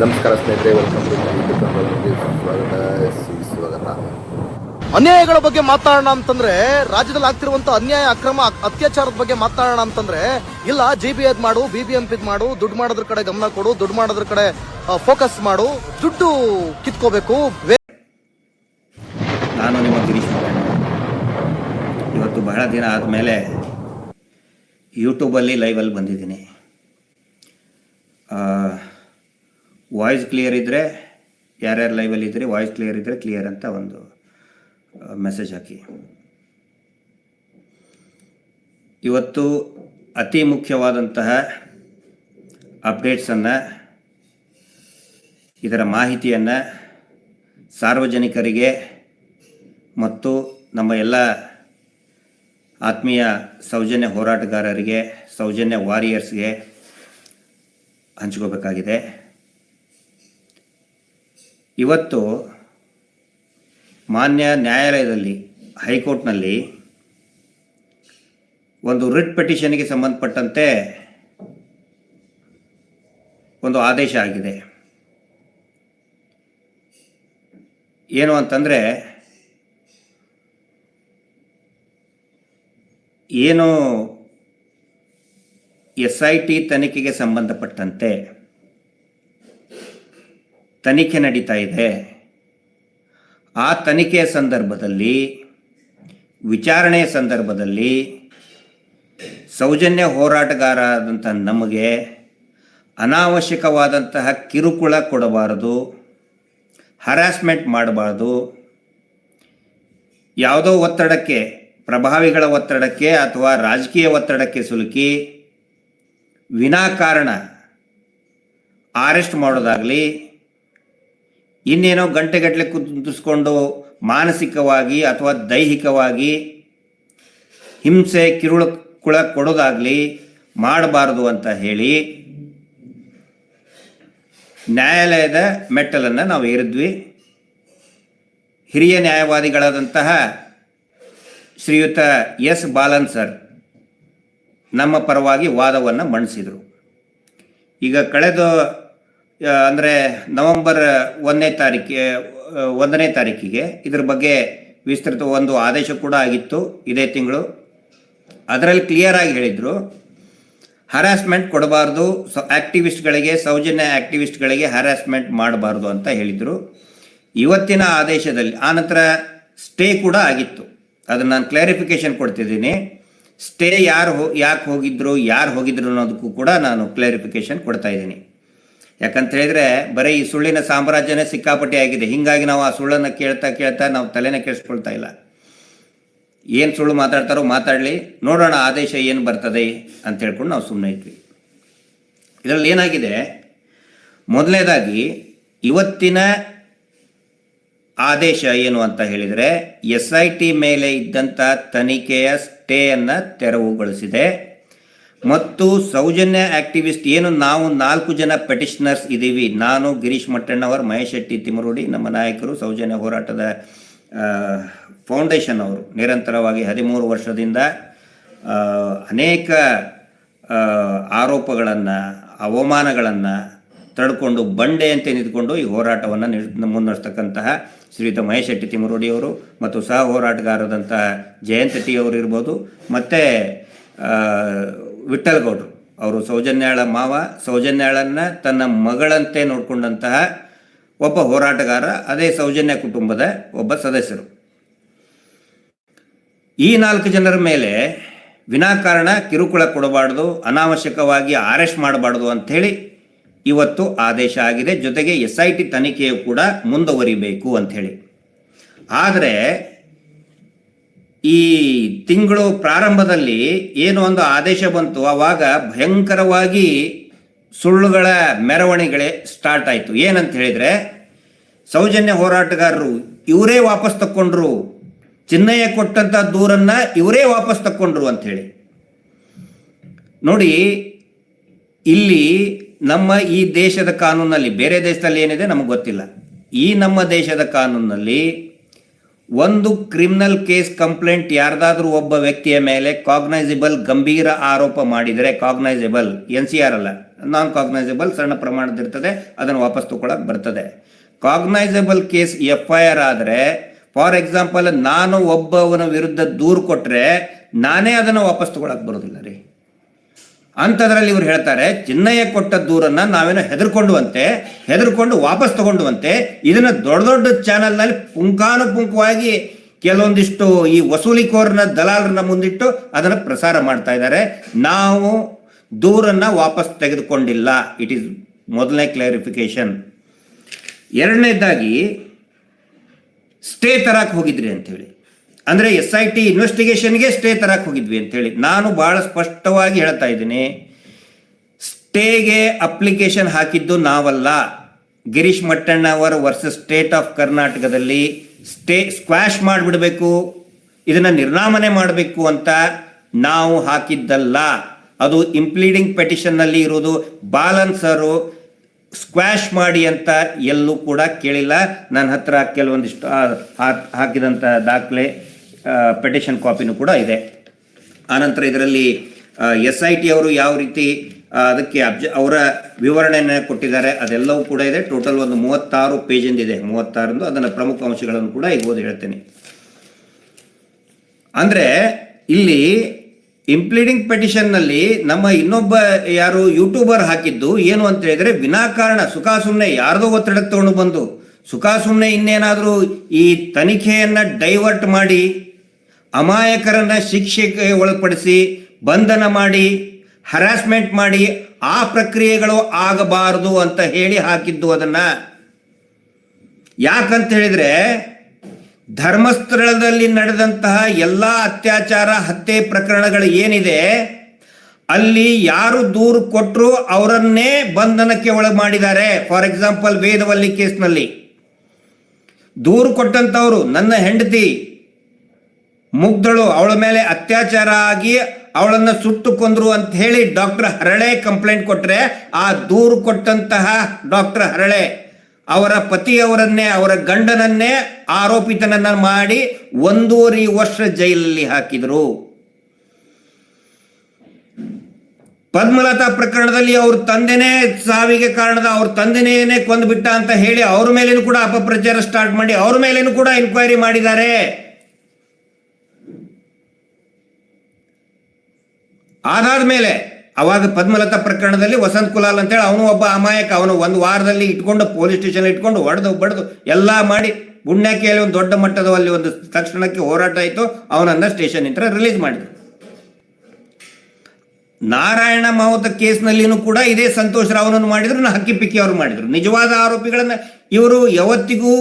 ನಮಸ್ಕಾರ ಸ್ನೇಹಿತರೆ welcome to ಸ್ವಾಗತ ಸುಸ್ವಾಗತ ಅನ್ಯಾಯಗಳ ಬಗ್ಗೆ ಮಾತಾಡೋಣ ಅಂತಂದ್ರೆ ರಾಜ್ಯದಲ್ಲಿ ಆಗ್ತಿರುವಂತ ಅನ್ಯಾಯ ಅಕ್ರಮ ಅತ್ಯಾಚಾರದ ಬಗ್ಗೆ ಮಾತಾಡೋಣ ಅಂತಂದ್ರೆ ಇಲ್ಲ ಜಿ ಬಿ ಎದ್ ಮಾಡು ಬಿ ಬಿ ಎಂ ಪಿದ್ ಮಾಡು ದುಡ್ಡು ಮಾಡೋದ್ರ ಕಡೆ ಗಮನ ಕೊಡು ದುಡ್ಡು ಮಾಡೋದ್ರ ಕಡೆ ಫೋಕಸ್ ಮಾಡು ದುಡ್ಡು ಕಿತ್ಕೋಬೇಕು. ವೇ- ನಾನು ನಿಮ್ಮ ಗಿರೀಶ್ ಇವತ್ತು ಬಹಳ ದಿನ ಆದಮೇಲೆ ಯೂಟ್ಯೂಬಲ್ಲಿ ಲೈವಲ್ಲಿ ಬಂದಿದ್ದೀನಿ. ವಾಯ್ಸ್ ಕ್ಲಿಯರ್ ಇದ್ದರೆ ಯಾರ್ಯಾರು ಲೈವಲ್ಲಿ ಇದ್ದರೆ ವಾಯ್ಸ್ ಕ್ಲಿಯರ್ ಇದ್ದರೆ ಕ್ಲಿಯರ್ ಅಂತ ಒಂದು ಮೆಸೇಜ್ ಹಾಕಿ. ಇವತ್ತು ಅತಿ ಮುಖ್ಯವಾದಂತಹ ಅಪ್ಡೇಟ್ಸನ್ನು ಇದರ ಮಾಹಿತಿಯನ್ನು ಸಾರ್ವಜನಿಕರಿಗೆ ಮತ್ತು ನಮ್ಮ ಎಲ್ಲ ಆತ್ಮೀಯ ಸೌಜನ್ಯ ಹೋರಾಟಗಾರರಿಗೆ, ಸೌಜನ್ಯ ವಾರಿಯರ್ಸ್ಗೆ ಹಂಚ್ಕೋಬೇಕಾಗಿದೆ. ಇವತ್ತು ಮಾನ್ಯ ನ್ಯಾಯಾಲಯದಲ್ಲಿ, ಹೈಕೋರ್ಟ್ನಲ್ಲಿ ಒಂದು ರಿಟ್ ಪಿಟಿಷನ್ಗೆ ಸಂಬಂಧಪಟ್ಟಂತೆ ಒಂದು ಆದೇಶ ಆಗಿದೆ. ಏನು ಅಂತಂದರೆ, ಏನು ಎಸ್ ಐ ಟಿ ತನಿಖೆಗೆ ಸಂಬಂಧಪಟ್ಟಂತೆ ತನಿಖೆ ನಡೀತಾ ಇದೆ. ಆ ತನಿಖೆಯ ಸಂದರ್ಭದಲ್ಲಿ, ವಿಚಾರಣೆಯ ಸಂದರ್ಭದಲ್ಲಿ ಸೌಜನ್ಯ ಹೋರಾಟಗಾರ ಆದಂಥ ನಮಗೆ ಅನಾವಶ್ಯಕವಾದಂತಹ ಕಿರುಕುಳ ಕೊಡಬಾರದು, ಹರಾಸ್ಮೆಂಟ್ ಮಾಡಬಾರ್ದು. ಯಾವುದೋ ಒತ್ತಡಕ್ಕೆ, ಪ್ರಭಾವಿಗಳ ಒತ್ತಡಕ್ಕೆ ಅಥವಾ ರಾಜಕೀಯ ಒತ್ತಡಕ್ಕೆ ಸಿಲುಕಿ ವಿನಾಕಾರಣ ಅರೆಸ್ಟ್ ಮಾಡೋದಾಗಲಿ ಇನ್ನೇನೋ ಗಂಟೆಗಟ್ಟಲೆ ಕುಂತಿಸ್ಕೊಂಡು ಮಾನಸಿಕವಾಗಿ ಅಥವಾ ದೈಹಿಕವಾಗಿ ಹಿಂಸೆ, ಕಿರುಳ ಕುಳ ಕೊಡೋದಾಗಲಿ ಮಾಡಬಾರದು ಅಂತ ಹೇಳಿ ನ್ಯಾಯಾಲಯದ ಮೆಟ್ಟಲನ್ನು ನಾವು ಏರಿದ್ವಿ. ಹಿರಿಯ ನ್ಯಾಯವಾದಿಗಳಾದಂತಹ ಶ್ರೀಯುತ ಎಸ್ ಬಾಲನ್ ಸರ್ ನಮ್ಮ ಪರವಾಗಿ ವಾದವನ್ನು ಮಂಡಿಸಿದರು ಈಗ ಕಳೆದ ಅಂದರೆ ನವೆಂಬರ್ ಒಂದನೇ ತಾರೀಕಿಗೆ ಒಂದನೇ ತಾರೀಕಿಗೆ ಇದ್ರ ಬಗ್ಗೆ ವಿಸ್ತೃತ ಒಂದು ಆದೇಶ ಕೂಡ ಆಗಿತ್ತು ಇದೇ ತಿಂಗಳು. ಅದರಲ್ಲಿ ಕ್ಲಿಯರ್ ಆಗಿ ಹೇಳಿದರು ಹರಾಸ್ಮೆಂಟ್ ಕೊಡಬಾರ್ದು, ಸ ಆ್ಯಕ್ಟಿವಿಸ್ಟ್ಗಳಿಗೆ ಸೌಜನ್ಯ ಆ್ಯಕ್ಟಿವಿಸ್ಟ್ಗಳಿಗೆ ಹರಾಸ್ಮೆಂಟ್ ಮಾಡಬಾರ್ದು ಅಂತ ಹೇಳಿದರು. ಇವತ್ತಿನ ಆದೇಶದಲ್ಲಿ ಆನಂತರ ಸ್ಟೇ ಕೂಡ ಆಗಿತ್ತು. ಅದನ್ನು ನಾನು ಕ್ಲಾರಿಫಿಕೇಶನ್ ಕೊಡ್ತಿದ್ದೀನಿ. ಸ್ಟೇ ಯಾರು ಯಾಕೆ ಹೋಗಿದ್ರು, ಯಾರು ಹೋಗಿದ್ರು ಅನ್ನೋದಕ್ಕೂ ಕೂಡ ನಾನು ಕ್ಲಾರಿಫಿಕೇಶನ್ ಕೊಡ್ತಾ ಇದ್ದೀನಿ. ಯಾಕಂತ ಹೇಳಿದ್ರೆ ಬರೀ ಈ ಸುಳ್ಳಿನ ಸಾಮ್ರಾಜ್ಯನೇ ಸಿಕ್ಕಾಪಟ್ಟೆ ಆಗಿದೆ. ಹೀಗಾಗಿ ನಾವು ಆ ಸುಳ್ಳನ್ನು ಕೇಳ್ತಾ ಕೇಳ್ತಾ ನಾವು ತಲೆನೇ ಕೇಳಿಸ್ಕೊಳ್ತಾ ಇಲ್ಲ. ಏನು ಸುಳ್ಳು ಮಾತಾಡ್ತಾರೋ ಮಾತಾಡಲಿ. ನೋಡೋಣ ಆದೇಶ ಏನು ಬರ್ತದೆ ಅಂತ ಹೇಳ್ಕೊಂಡು ನಾವು ಸುಮ್ಮನೆ ಇದ್ವಿ. ಇದರಲ್ಲಿ ಏನಾಗಿದೆ? ಮೊದಲನೇದಾಗಿ ಇವತ್ತಿನ ಆದೇಶ ಏನು ಅಂತ ಹೇಳಿದರೆ, ಎಸ್ ಐ ಟಿ ಮೇಲೆ ಇದ್ದಂಥ ತನಿಖೆಯ ಸ್ಟೇಯನ್ನು ತೆರವುಗೊಳಿಸಿದೆ. ಮತ್ತು ಸೌಜನ್ಯ ಆಕ್ಟಿವಿಸ್ಟ್ ಏನು? ನಾವು ನಾಲ್ಕು ಜನ ಪೆಟಿಷನರ್ಸ್ ಇದ್ದೀವಿ ನಾನು, ಗಿರೀಶ್ ಮಟ್ಟಣ್ಣವರ್, ಮಹೇಶ್ ಶೆಟ್ಟಿ ತಿಮರೋಡಿ ನಮ್ಮ ನಾಯಕರು, ಸೌಜನ್ಯ ಹೋರಾಟದ ಫೌಂಡೇಶನ್ ಅವರು. ನಿರಂತರವಾಗಿ ಹದಿಮೂರು ವರ್ಷದಿಂದ ಅನೇಕ ಆರೋಪಗಳನ್ನು, ಅವಮಾನಗಳನ್ನು ತಡ್ಕೊಂಡು ಬಂಡೆಯಂತೆ ನಿಂತ್ಕೊಂಡು ಈ ಹೋರಾಟವನ್ನು ನಿ ಮುನ್ನಡೆಸ್ತಕ್ಕಂತಹ ಶ್ರೀಯುತ ಮಹೇಶ್ ಶೆಟ್ಟಿ ಮತ್ತು ಸಹ ಹೋರಾಟಗಾರದಂತಹ ಜಯಂತ ಟಿ ಅವರು ಇರ್ಬೋದು. ಮತ್ತು ವಿಠಲ್ ಗೌಡ್ರು ಅವರು ಸೌಜನ್ಯಾಳ ಮಾವ, ಸೌಜನ್ಯಾಳನ್ನ ತನ್ನ ಮಗಳಂತೆ ನೋಡಿಕೊಂಡಂತಹ ಒಬ್ಬ ಹೋರಾಟಗಾರ, ಅದೇ ಸೌಜನ್ಯ ಕುಟುಂಬದ ಒಬ್ಬ ಸದಸ್ಯರು. ಈ ನಾಲ್ಕು ಜನರ ಮೇಲೆ ವಿನಾಕಾರಣ ಕಿರುಕುಳ ಕೊಡಬಾರ್ದು, ಅನಾವಶ್ಯಕವಾಗಿ ಅರೆಸ್ಟ್ ಮಾಡಬಾರ್ದು ಅಂಥೇಳಿ ಇವತ್ತು ಆದೇಶ ಆಗಿದೆ. ಜೊತೆಗೆ ಎಸ್ ಐ ಟಿ ತನಿಖೆಯು ಕೂಡ ಮುಂದುವರಿಬೇಕು ಅಂಥೇಳಿ. ಆದರೆ ಈ ತಿಂಗಳು ಪ್ರಾರಂಭದಲ್ಲಿ ಏನು ಒಂದು ಆದೇಶ ಬಂತು ಆವಾಗ ಭಯಂಕರವಾಗಿ ಸುಳ್ಳುಗಳ ಮೆರವಣಿಗೆ ಸ್ಟಾರ್ಟ್ ಆಯಿತು. ಏನಂತ ಹೇಳಿದರೆ, ಸೌಜನ್ಯ ಹೋರಾಟಗಾರರು ಇವರೇ ವಾಪಸ್ ತಕ್ಕೊಂಡ್ರು ಚಿನ್ನಯ್ಯ ಕೊಟ್ಟಂಥ ದೂರನ್ನು ಇವರೇ ವಾಪಸ್ ತಕ್ಕೊಂಡ್ರು ಅಂಥೇಳಿ ನೋಡಿ, ಇಲ್ಲಿ ನಮ್ಮ ಈ ದೇಶದ ಕಾನೂನಲ್ಲಿ, ಬೇರೆ ದೇಶದಲ್ಲಿ ಏನಿದೆ ನಮಗೆ ಗೊತ್ತಿಲ್ಲ. ಈ ನಮ್ಮ ದೇಶದ ಕಾನೂನಲ್ಲಿ ಒಂದು ಕ್ರಿಮಿನಲ್ ಕೇಸ್ ಕಂಪ್ಲೇಂಟ್ ಯಾರ್ದಾದ್ರೂ ಒಬ್ಬ ವ್ಯಕ್ತಿಯ ಮೇಲೆ ಕಾಗ್ನೈಸಿಬಲ್ ಗಂಭೀರ ಆರೋಪ ಮಾಡಿದರೆ ಕಾಗ್ನೈಸಿಬಲ್ ಎನ್ ಸಿ ಆರ್ ಅಲ್ಲ ನಾನ್ ಕಾಗ್ನೈಸಬಲ್ ಸಣ್ಣ ಪ್ರಮಾಣದ ಇರ್ತದೆ ಅದನ್ನು ವಾಪಸ್ ತಗೊಳಕ್ ಬರ್ತದೆ. Cognizable case F I R ಆದರೆ ಫಾರ್ ಎಕ್ಸಾಂಪಲ್ ನಾನು ಒಬ್ಬವನ ವಿರುದ್ಧ ದೂರು ಕೊಟ್ರೆ, ನಾನೇ ಅದನ್ನು ವಾಪಸ್ ತಗೊಳಕ್ ಬರೋದಿಲ್ಲ ರೀ. ಅಂಥದ್ರಲ್ಲಿ ಇವ್ರು ಹೇಳ್ತಾರೆ, ಚಿನ್ನಯ್ಯ ಕೊಟ್ಟ ದೂರನ್ನ ನಾವೇನೋ ಹೆದರ್ಕೊಂಡುವಂತೆ, ಹೆದರ್ಕೊಂಡು ವಾಪಸ್ ತಗೊಂಡುವಂತೆ, ಇದನ್ನ ದೊಡ್ಡ ದೊಡ್ಡ ಚಾನಲ್ನಲ್ಲಿ ಪುಂಕಾನುಪುಂಕವಾಗಿ ಕೆಲವೊಂದಿಷ್ಟು ಈ ವಸೂಲಿಕೋರನ ದಲಾಲರನ್ನ ಮುಂದಿಟ್ಟು ಅದನ್ನು ಪ್ರಸಾರ ಮಾಡ್ತಾ ಇದ್ದಾರೆ. ನಾವು ದೂರನ್ನ ವಾಪಸ್ ತೆಗೆದುಕೊಂಡಿಲ್ಲ. ಇಟ್ ಈಸ್ ಮೊದಲನೇ ಕ್ಲಾರಿಫಿಕೇಶನ್ ಎರಡನೇದಾಗಿ, ಸ್ಟೇ ತರಕ್ಕೆ ಹೋಗಿದ್ರಿ ಅಂತೇಳಿ. ಅಂದ್ರೆ ಎಸ್ ಐ ಟಿ ಇನ್ವೆಸ್ಟಿಗೇಷನ್ಗೆ ಸ್ಟೇ ತರಕ್ ಹೋಗಿದ್ವಿ ಅಂತೇಳಿ ನಾನು ಬಹಳ ಸ್ಪಷ್ಟವಾಗಿ ಹೇಳ್ತಾ ಇದ್ದೀನಿ. ಸ್ಟೇಗೆ ಅಪ್ಲಿಕೇಶನ್ ಹಾಕಿದ್ದು ನಾವಲ್ಲ. ಗಿರೀಶ್ ಮಟ್ಟಣ್ಣ ಅವರ ವರ್ಸಸ್ ಸ್ಟೇಟ್ ಆಫ್ ಕರ್ನಾಟಕದಲ್ಲಿ ಸ್ಟೇ ಸ್ಕ್ವಾಶ್ ಮಾಡಿಬಿಡಬೇಕು. ಇದನ್ನ ನಿರ್ನಾಮನೆ ಮಾಡಬೇಕು ಅಂತ ನಾವು ಹಾಕಿದ್ದಲ್ಲ. ಅದು ಇಂಪ್ಲೀಡಿಂಗ್ ಪೆಟಿಷನ್ನಲ್ಲಿ ಇರುವುದು. ಬಾಲನ್ ಸರು ಸ್ಕ್ವಾಶ್ ಮಾಡಿ ಅಂತ ಎಲ್ಲೂ ಕೂಡ ಕೇಳಿಲ್ಲ. ನನ್ನ ಹತ್ರ ಕೆಲವೊಂದಿಷ್ಟು ಹಾಕಿದಂಥ ದಾಖಲೆ. ಪೆಟಿಷನ್ ಕಾಪಿನೂ ಕೂಡ ಇದೆ. ಆನಂತರ ಇದರಲ್ಲಿ ಎಸ್ ಐ ಟಿ ಅವರು ಯಾವ ರೀತಿ ಅದಕ್ಕೆ ಅಬ್ಜ, ಅವರ ವಿವರಣೆಯನ್ನು ಕೊಟ್ಟಿದ್ದಾರೆ, ಅದೆಲ್ಲವೂ ಕೂಡ ಇದೆ. ಟೋಟಲ್ ಒಂದು ಮೂವತ್ತಾರು ಪೇಜಿಂದ ಇದೆ. ಮೂವತ್ತಾರಂದು ಅದನ್ನ ಪ್ರಮುಖ ಅಂಶಗಳನ್ನು ಕೂಡ ಈಗ ಓದಿ ಹೇಳ್ತೇನೆ. ಅಂದರೆ, ಇಲ್ಲಿ ಇಂಪ್ಲೀಡಿಂಗ್ ಪೆಟಿಷನ್ನಲ್ಲಿ ನಮ್ಮ ಇನ್ನೊಬ್ಬ ಯಾರು ಯೂಟ್ಯೂಬರ್ ಹಾಕಿದ್ದು ಏನು ಅಂತ ಹೇಳಿದರೆ, ವಿನಾಕಾರಣ ಸುಖ ಸುಮ್ಮನೆ ಯಾರದೋ ಒತ್ತಡಕ್ಕೆ ತಗೊಂಡು ಬಂದು ಸುಖ ಸುಮ್ಮನೆ ಇನ್ನೇನಾದರೂ ಈ ತನಿಖೆಯನ್ನು ಡೈವರ್ಟ್ ಮಾಡಿ ಅಮಾಯಕರನ್ನ ಶಿಕ್ಷೆಗೆ ಒಳಪಡಿಸಿ ಬಂಧನ ಮಾಡಿ ಹರಾಸ್ಮೆಂಟ್ ಮಾಡಿ ಆ ಪ್ರಕ್ರಿಯೆಗಳು ಆಗಬಾರದು ಅಂತ ಹೇಳಿ ಹಾಕಿದ್ದು ಅದನ್ನ. ಯಾಕಂತ ಹೇಳಿದ್ರೆ ಧರ್ಮಸ್ಥಳದಲ್ಲಿ ನಡೆದಂತಹ ಎಲ್ಲ ಅತ್ಯಾಚಾರ, ಹತ್ಯೆ ಪ್ರಕರಣಗಳು ಏನಿದೆ, ಅಲ್ಲಿ ಯಾರು ದೂರು ಕೊಟ್ಟರು ಅವರನ್ನೇ ಬಂಧನಕ್ಕೆ ಒಳಗೆ ಮಾಡಿದ್ದಾರೆ ಫಾರ್ ಎಕ್ಸಾಂಪಲ್ ವೇದವಲ್ಲಿ ಕೇಸ್ನಲ್ಲಿ. ದೂರು ಕೊಟ್ಟಂತವರು, ನನ್ನ ಹೆಂಡತಿ ಮುಗ್ಧಳು ಅವಳ ಮೇಲೆ ಅತ್ಯಾಚಾರ ಆಗಿ ಅವಳನ್ನ ಸುಟ್ಟು ಕೊಂದ್ರು ಅಂತ ಹೇಳಿ ಡಾಕ್ಟರ್ ಹರಳೆ ಕಂಪ್ಲೇಂಟ್ ಕೊಟ್ರೆ, ಆ ದೂರು ಕೊಟ್ಟಂತಹ ಡಾಕ್ಟರ್ ಹರಳೆ ಅವರ ಪತಿಯವರನ್ನೇ, ಅವರ ಗಂಡನನ್ನೇ ಆರೋಪಿತನನ್ನ ಮಾಡಿ ಒಂದೂವರೆ ವರ್ಷ ಜೈಲಲ್ಲಿ ಹಾಕಿದರು. ಪದ್ಮಲತಾ ಪ್ರಕರಣದಲ್ಲಿ ಅವ್ರ ತಂದೆನೇ ಸಾವಿಗೆ ಕಾರಣದ, ಅವ್ರ ತಂದೆನೇನೆ ಕೊಂದ್ಬಿಟ್ಟ ಅಂತ ಹೇಳಿ ಅವ್ರ ಮೇಲೇನು ಕೂಡ ಅಪಪ್ರಚಾರ ಸ್ಟಾರ್ಟ್ ಮಾಡಿ, ಅವ್ರ ಮೇಲೇನು ಕೂಡ ಎನ್ಕ್ವೈರಿ ಮಾಡಿದ್ದಾರೆ. ಅದಾದ ಮೇಲೆ ಅವಾಗ ಪದ್ಮಲತಾ ಪ್ರಕರಣದಲ್ಲಿ ವಸಂತ್ ಕುಲಾಲ್ ಅಂತೇಳಿ ಅವನು ಒಬ್ಬ ಅಮಾಯಕ. ಅವನು ಒಂದು ವಾರದಲ್ಲಿ ಇಟ್ಕೊಂಡು ಪೊಲೀಸ್ ಸ್ಟೇಷನ್ ಇಟ್ಕೊಂಡು ಹೊಡೆದು, ಬಡ್ದು ಎಲ್ಲ ಮಾಡಿ ಗುಂಡ್ಯಾಕಿಯಲ್ಲಿ ಒಂದು ದೊಡ್ಡ ಮಟ್ಟದಲ್ಲಿ ಒಂದು ತಕ್ಷಣಕ್ಕೆ ಹೋರಾಟ ಆಯಿತು. ಅವನನ್ನ ಸ್ಟೇಷನ್ ಇಂದ ರಿಲೀಸ್ ಮಾಡಿದ್ರು. ನಾರಾಯಣ ಮಾವುತ ಕೇಸ್ನಲ್ಲಿನೂ ಕೂಡ ಇದೇ ಸಂತೋಷ್ ರಾವ್ನನ್ನು ಮಾಡಿದ್ರು ಹಕ್ಕಿ ಪಿಕ್ಕಿ ಅವರು ಮಾಡಿದ್ರು. ನಿಜವಾದ ಆರೋಪಿಗಳನ್ನು ಇವರು ಯಾವತ್ತಿಗೂ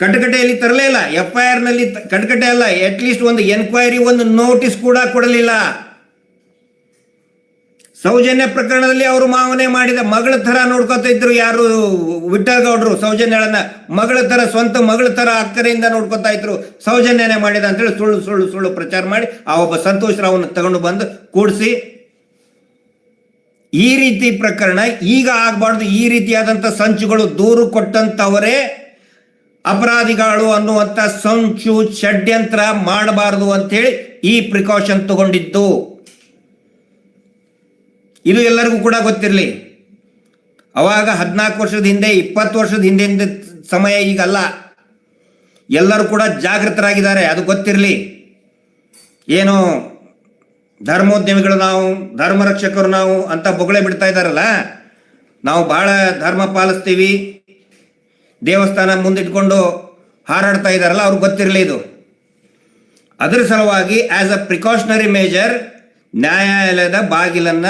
ಕಟಕಟೆಯಲ್ಲಿ ತರಲೇ ಇಲ್ಲ. ಎಫ್ ಐ ಆರ್ನಲ್ಲಿ ಕಟಕಟೆ ಅಲ್ಲ ಅಟ್ ಲೀಸ್ಟ್ ಒಂದು ಎನ್ಕ್ವೈರಿ ಒಂದು ನೋಟಿಸ್ ಕೂಡ ಕೊಡಲಿಲ್ಲ. ಸೌಜನ್ಯ ಪ್ರಕರಣದಲ್ಲಿ ಅವರು ಮಾವನೆ ಮಾಡಿದ ಮಗಳ ತರ ನೋಡ್ಕೊತಾ ಇದ್ರು ಯಾರು ವಿಠಲ್ ಸೌಜನ್ಯಗಳನ್ನ ಮಗಳ ತರ ಸ್ವಂತ ಮಗಳ ತರ ಅಕ್ಕರೆಯಿಂದ ನೋಡ್ಕೊತಾ ಇದ್ರು. ಸೌಜನ್ಯನೇ ಮಾಡಿದ ಅಂತೇಳಿ ಸುಳ್ಳು ಸುಳ್ಳು ಸುಳ್ಳು ಪ್ರಚಾರ ಮಾಡಿ ಆ ಒಬ್ಬ ಸಂತೋಷ್ ರಾವ್ನ ತಗೊಂಡು ಬಂದು ಕೂಡಿಸಿ. ಈ ರೀತಿ ಪ್ರಕರಣ ಈಗ ಆಗಬಾರ್ದು. ಈ ರೀತಿಯಾದಂಥ ಸಂಚುಗಳು ದೂರು ಕೊಟ್ಟಂತವರೇ ಅಪರಾಧಿಗಳು ಅನ್ನುವಂಥ ಸಂಚು ಷಡ್ಯಂತ್ರ ಮಾಡಬಾರದು ಅಂತೇಳಿ ಈ ಪ್ರಿಕಾಷನ್ ತಗೊಂಡಿದ್ದು. ಇದು ಎಲ್ಲರಿಗೂ ಕೂಡ ಗೊತ್ತಿರಲಿ. ಅವಾಗ ಹದಿನಾಲ್ಕು ವರ್ಷದ ಹಿಂದೆ, ಇಪ್ಪತ್ತು ವರ್ಷದ ಹಿಂದೆ ಸಮಯ ಈಗಲ್ಲ. ಎಲ್ಲರೂ ಕೂಡ ಜಾಗೃತರಾಗಿದ್ದಾರೆ, ಅದು ಗೊತ್ತಿರಲಿ. ಏನು ಧರ್ಮೋದ್ಯಮಿಗಳು ನಾವು ಧರ್ಮ ರಕ್ಷಕರು ನಾವು ಅಂತ ಬೊಗಳೆ ಬಿಡ್ತಾ ಇದ್ದಾರಲ್ಲ? ನಾವು ಬಹಳ ಧರ್ಮ ಪಾಲಿಸ್ತೀವಿ. ದೇವಸ್ಥಾನ ಮುಂದಿಟ್ಕೊಂಡು ಹಾರಾಡ್ತಾ ಇದ್ದಾರಲ್ಲ ಅವ್ರಿಗೆ ಗೊತ್ತಿರಲಿ ಇದು. ಅದರ ಸಲುವಾಗಿ ಆಸ್ ಅ ಪ್ರಿಕಾಷನರಿ ಮೇಜರ್ ನ್ಯಾಯಾಲಯದ ಬಾಗಿಲನ್ನ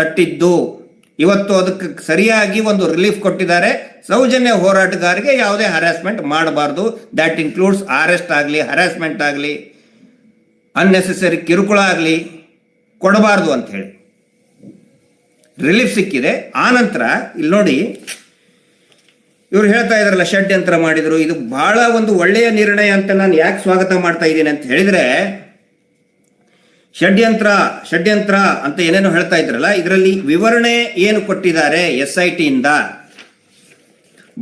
ತಟ್ಟಿದ್ದು. ಇವತ್ತು ಅದಕ್ಕೆ ಸರಿಯಾಗಿ ಒಂದು ರಿಲೀಫ್ ಕೊಟ್ಟಿದ್ದಾರೆ. ಸೌಜನ್ಯ ಹೋರಾಟಗಾರರಿಗೆ ಯಾವುದೇ ಹರಾಸ್ಮೆಂಟ್ ಮಾಡಬಾರ್ದು. ದ್ಯಾಟ್ ಇನ್ಕ್ಲೂಡ್ಸ್ ಅರೆಸ್ಟ್ ಆಗಲಿ ಹರಾಸ್ಮೆಂಟ್ ಆಗಲಿ ಅನ್ನೆಸೆಸರಿ ಕಿರುಕುಳ ಆಗಲಿ ಕೊಡಬಾರ್ದು ಅಂತ ಹೇಳಿ. ರಿಲೀಫ್ ಸಿಕ್ಕಿದೆ. ಆನಂತರ ಇಲ್ಲಿ ನೋಡಿ, ಇವ್ರು ಹೇಳ್ತಾ ಇದಾರಲ್ಲ, ಷಡ್ಯಂತ್ರ ಮಾಡಿದ್ರು. ಇದು ಬಹಳ ಒಂದು ಒಳ್ಳೆಯ ನಿರ್ಣಯ ಅಂತ ನಾನು ಯಾಕೆ ಸ್ವಾಗತ ಮಾಡ್ತಾ ಇದ್ದೀನಿ ಅಂತ ಹೇಳಿದ್ರೆ ಷಡ್ಯಂತ್ರ ಷಡ್ಯಂತ್ರ ಅಂತ ಏನೇನೋ ಹೇಳ್ತಾ ಇದ್ರಲ್ಲ, ಇದರಲ್ಲಿ ವಿವರಣೆ ಏನು ಕೊಟ್ಟಿದ್ದಾರೆ ಎಸ್ ಐ ಟಿಯಿಂದ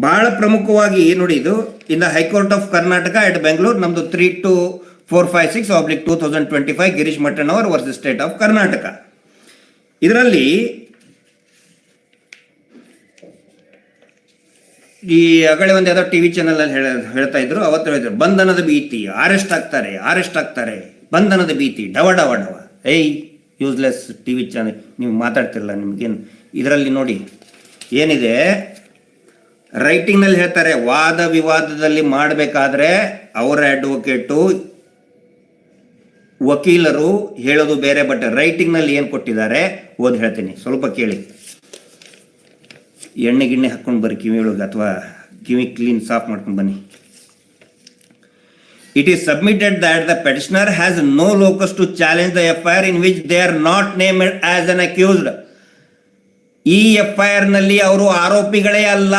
ಬಹಳ ಪ್ರಮುಖವಾಗಿ ನೋಡಿ ಇದು. In high court of Karnataka at Bengaluru, ನಮ್ದು three two four five six oblique two thousand twenty five Girish Mattan hour versus state of Karnataka. ಇದರಲ್ಲಿ ಈ ಅಗಳೆ ಒಂದು ಯಾವುದೋ ಟಿ ವಿ ಚಾನಲಲ್ಲಿ ಹೇಳ್ತಾ ಇದ್ರು, ಅವತ್ತು ಹೇಳಿದ್ರು, ಬಂಧನದ ಭೀತಿ ಅರೆಸ್ಟ್ ಆಗ್ತಾರೆ ಅರೆಸ್ಟ್ ಆಗ್ತಾರೆ. ಬಂಧನದ ಭೀತಿ, ಡವ ಡವ ಡವ. ಏಯ್ ಯೂಸ್ಲೆಸ್ ಟಿ ವಿ ಚಾನಲ್ ನೀವು ಮಾತಾಡ್ತಿರಲ್ಲ ನಿಮಗೇನು? ಇದರಲ್ಲಿ ನೋಡಿ, ಏನಿದೆ? ರೈಟಿಂಗ್ನಲ್ಲಿ ಹೇಳ್ತಾರೆ, ವಾದ ವಿವಾದದಲ್ಲಿ ಮಾಡಬೇಕಾದ್ರೆ ಅವರ ಅಡ್ವೊಕೇಟು ವಕೀಲರು ಹೇಳೋದು ಬೇರೆ ಬಟ್ ರೈಟಿಂಗ್ನಲ್ಲಿ ಏನು ಕೊಟ್ಟಿದ್ದಾರೆ? ಓದಿ ಹೇಳ್ತೀನಿ. ಸ್ವಲ್ಪ ಕೇಳಿ. ಎಣ್ಣೆ ಗಿಣ್ಣೆ ಹಾಕ್ಕೊಂಡು ಬರ್ರಿ, ಕಿವಿ ಒಳಗೆ, ಅಥವಾ ಕಿವಿ ಕ್ಲೀನ್ ಸಾಫ್ ಮಾಡ್ಕೊಂಡು ಬನ್ನಿ. It is submitted that the petitioner has no locus to challenge the F in which in which they are not an accused. ಈ ಎಫ್ ಐ ಆರ್ನಲ್ಲಿ ಅವರು ಆರೋಪಿಗಳೇ ಅಲ್ಲ.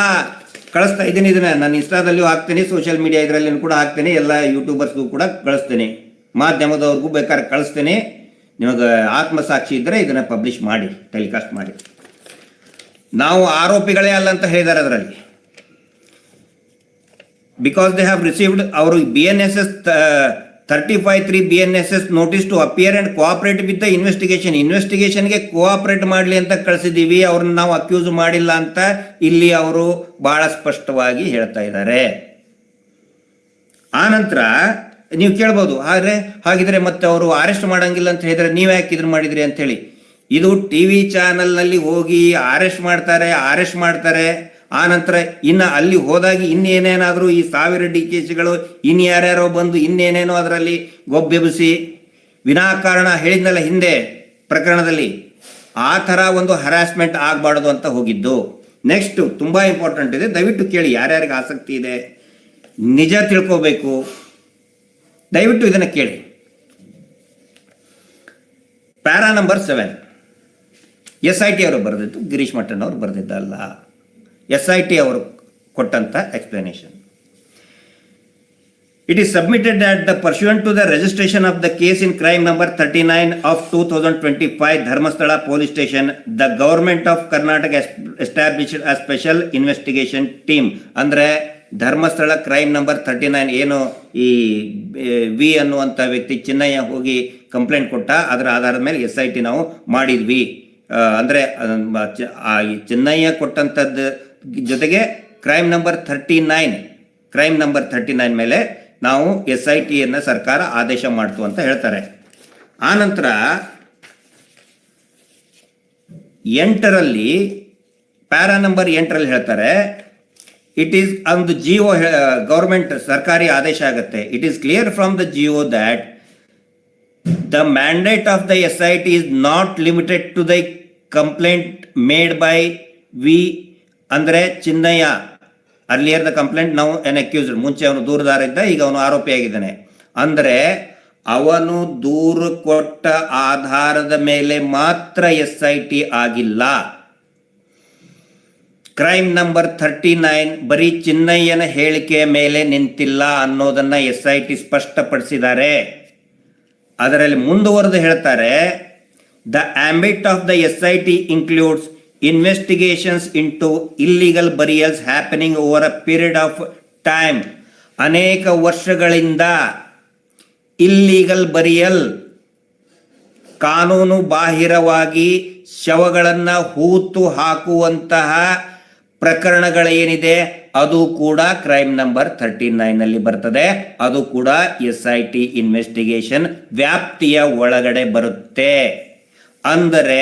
ಕಳಿಸ್ತಾ ಇದ್ದೀನಿ ಇದನ್ನ. ನಾನು ಇನ್ಸ್ಟಾದಲ್ಲಿಯೂ ಹಾಕ್ತೀನಿ ಸೋಷಿಯಲ್ ಮೀಡಿಯಾ ಇದರಲ್ಲಿ ಕೂಡ ಹಾಕ್ತೀನಿ, ಎಲ್ಲ ಯೂಟ್ಯೂಬರ್ಸ್ಗೂ ಕೂಡ ಕಳಿಸ್ತೀನಿ. ಮಾಧ್ಯಮದವ್ರಿಗೂ ಬೇಕಾದ್ರೆ ಕಳಿಸ್ತೀನಿ. ನಿಮಗೆ ಆತ್ಮಸಾಕ್ಷಿ ಇದ್ದರೆ ಇದನ್ನು ಪಬ್ಲಿಷ್ ಮಾಡಿ ಟೆಲಿಕಾಸ್ಟ್ ಮಾಡಿ. ನಾವು ಆರೋಪಿಗಳೇ ಅಲ್ಲ ಅಂತ ಹೇಳಿದ್ದಾರೆ ಅದರಲ್ಲಿ. ದೇ ಹ್ಯಾವ್ ರಿಸೀವ್ಡ್ ಅವರು B N S S thirty five three B N S S notice to appear and cooperate ಮಾಡಲಿ ಅಂತ ಕಳಿಸಿದ್ದೀವಿ ಅವ್ರನ್ನ ನಾವು ಅಕ್ಯೂಸ್ ಮಾಡಿಲ್ಲ ಅಂತ ಇಲ್ಲಿ ಅವರು ಬಹಳ ಸ್ಪಷ್ಟವಾಗಿ ಹೇಳ್ತಾ ಇದ್ದಾರೆ. ಆನಂತರ ನೀವು ಕೇಳ್ಬೋದು ಆದರೆ ಹಾಗಿದ್ರೆ ಮತ್ತೆ ಅವರು ಅರೆಸ್ಟ್ ಮಾಡಂಗಿಲ್ಲ ಅಂತ ಹೇಳಿದ್ರೆ ನೀವು ಯಾಕೆ ಇದ್ರ ಮಾಡಿದ್ರಿ ಅಂತ ಹೇಳಿ. ಇದು ಟಿ ವಿ ಚಾನಲ್ನಲ್ಲಿ ಹೋಗಿ ಅರೆಸ್ಟ್ ಮಾಡ್ತಾರೆ ಅರೆಸ್ಟ್ ಮಾಡ್ತಾರೆ. ಆ ನಂತರ ಇನ್ನು ಅಲ್ಲಿ ಹೋದಾಗ ಇನ್ನೇನೇನಾದರೂ ಈ ಸಾವಿರ ಡಿ ಕೇಸ್ಗಳು ಇನ್ನು ಯಾರ್ಯಾರೋ ಬಂದು ಇನ್ನೇನೇನೋ ಅದರಲ್ಲಿ ಗೊಬ್ಬೆಬಿಸಿ ವಿನಾಕಾರಣ ಹೇಳಿದ್ನಲ್ಲ ಹಿಂದೆ ಪ್ರಕರಣದಲ್ಲಿ, ಆ ಥರ ಒಂದು ಹರಾಸ್ಮೆಂಟ್ ಆಗಬಾರ್ದು ಅಂತ ಹೋಗಿದ್ದು. ನೆಕ್ಸ್ಟ್ ತುಂಬ ಇಂಪಾರ್ಟೆಂಟ್ ಇದೆ. ದಯವಿಟ್ಟು ಕೇಳಿ ಯಾರ್ಯಾರಿಗೆ ಆಸಕ್ತಿ ಇದೆ. ನಿಜ ತಿಳ್ಕೋಬೇಕು. ದಯವಿಟ್ಟು ಇದನ್ನು ಕೇಳಿ. Para number seven. S I T ಅವರು ಬರೆದಿದ್ದು, ಗಿರೀಶ್ ಮಠನ್ ಅವರು ಬರೆದಿದ್ದಲ್ಲ. ಎಸ್ ಐ ಟಿ ಅವರು ಕೊಟ್ಟಂತ explanation it is submitted at the pursuant to the registration of the case in crime number thirty nine of two thousand twenty five Dharmasthala police station the government of Karnataka established a special investigation team ಅಂದರೆ Dharmasthala crime number thirty nine ಏನು ಈ V ಅನ್ನುವಂಥ ವ್ಯಕ್ತಿ ಚಿನ್ನಯ್ಯ ಹೋಗಿ complaint ಕೊಟ್ಟ, ಅದರ ಆಧಾರದ ಮೇಲೆ ಎಸ್ ಐ ಟಿ ನಾವು ಮಾಡಿದ್ವಿ. ಅಂದರೆ ಚಿನ್ನಯ್ಯ ಕೊಟ್ಟಂಥದ್ದು ಜೊತೆಗೆ crime number thirty nine crime number thirty nine ಮೇಲೆ ನಾವು ಎಸ್ ಐ ಟಿಯನ್ನು ಸರ್ಕಾರ ಆದೇಶ ಮಾಡ್ತು ಅಂತ ಹೇಳ್ತಾರೆ. ಆನಂತರ ಎಂಟರಲ್ಲಿ ಪ್ಯಾರಾ ನಂಬರ್ ಎಂಟರಲ್ಲಿ ಹೇಳ್ತಾರೆ ಇಟ್ ಈಸ್ ಒಂದು ಜಿಒ ಗೌರ್ಮೆಂಟ್ ಸರ್ಕಾರಿ ಆದೇಶ ಆಗುತ್ತೆ. It is clear from the GO that of the S I T is not limited to the complaint made by we ಅಂದ್ರೆ ಚಿನ್ನಯ್ಯ ಅರ್ಲಿಯರ್ ದ ಕಂಪ್ಲೇಂಟ್ ನಾವು ಎನ್ ಅಕ್ಯೂಸ್ಡ್ ಮುಂಚೆ ಅವನು ದೂರದಾರ ಇದ್ದ, ಈಗ ಅವನು ಆರೋಪಿಯಾಗಿದ್ದಾನೆ ಅಂದರೆ ಅವನು ದೂರು ಕೊಟ್ಟ ಆಧಾರದ ಮೇಲೆ ಮಾತ್ರ ಎಸ್ ಐ ಟಿ ಆಗಿಲ್ಲ. ಕ್ರೈಮ್ ನಂಬರ್ ಥರ್ಟಿ ನೈನ್ ಬರೀ ಚಿನ್ನಯ್ಯನ ಹೇಳಿಕೆಯ ಮೇಲೆ ನಿಂತಿಲ್ಲ ಅನ್ನೋದನ್ನ ಎಸ್ ಐ ಟಿ ಸ್ಪಷ್ಟಪಡಿಸಿದ್ದಾರೆ. ಅದರಲ್ಲಿ ಮುಂದುವರೆದು ಹೇಳ್ತಾರೆ the ambit of the S I T includes investigations into illegal burials happening over a period of time ಅನೇಕ ವರ್ಷಗಳಿಂದ ಇಲ್ಲಿಗಲ್ ಬರಿಯಲ್ ಕಾನೂನು ಬಾಹಿರವಾಗಿ ಶವಗಳನ್ನು ಹೂತು ಹಾಕುವಂತಹ ಪ್ರಕರಣಗಳೇನಿದೆ, ಅದು ಕೂಡ ಕ್ರೈಮ್ ನಂಬರ್ ಥರ್ಟಿ ನೈನಲ್ಲಿ ಬರ್ತದೆ. ಅದು ಕೂಡ ಎಸ್ ಐ ಟಿ ಇನ್ವೆಸ್ಟಿಗೇಷನ್ ವ್ಯಾಪ್ತಿಯ ಒಳಗಡೆ ಬರುತ್ತೆ. ಅಂದರೆ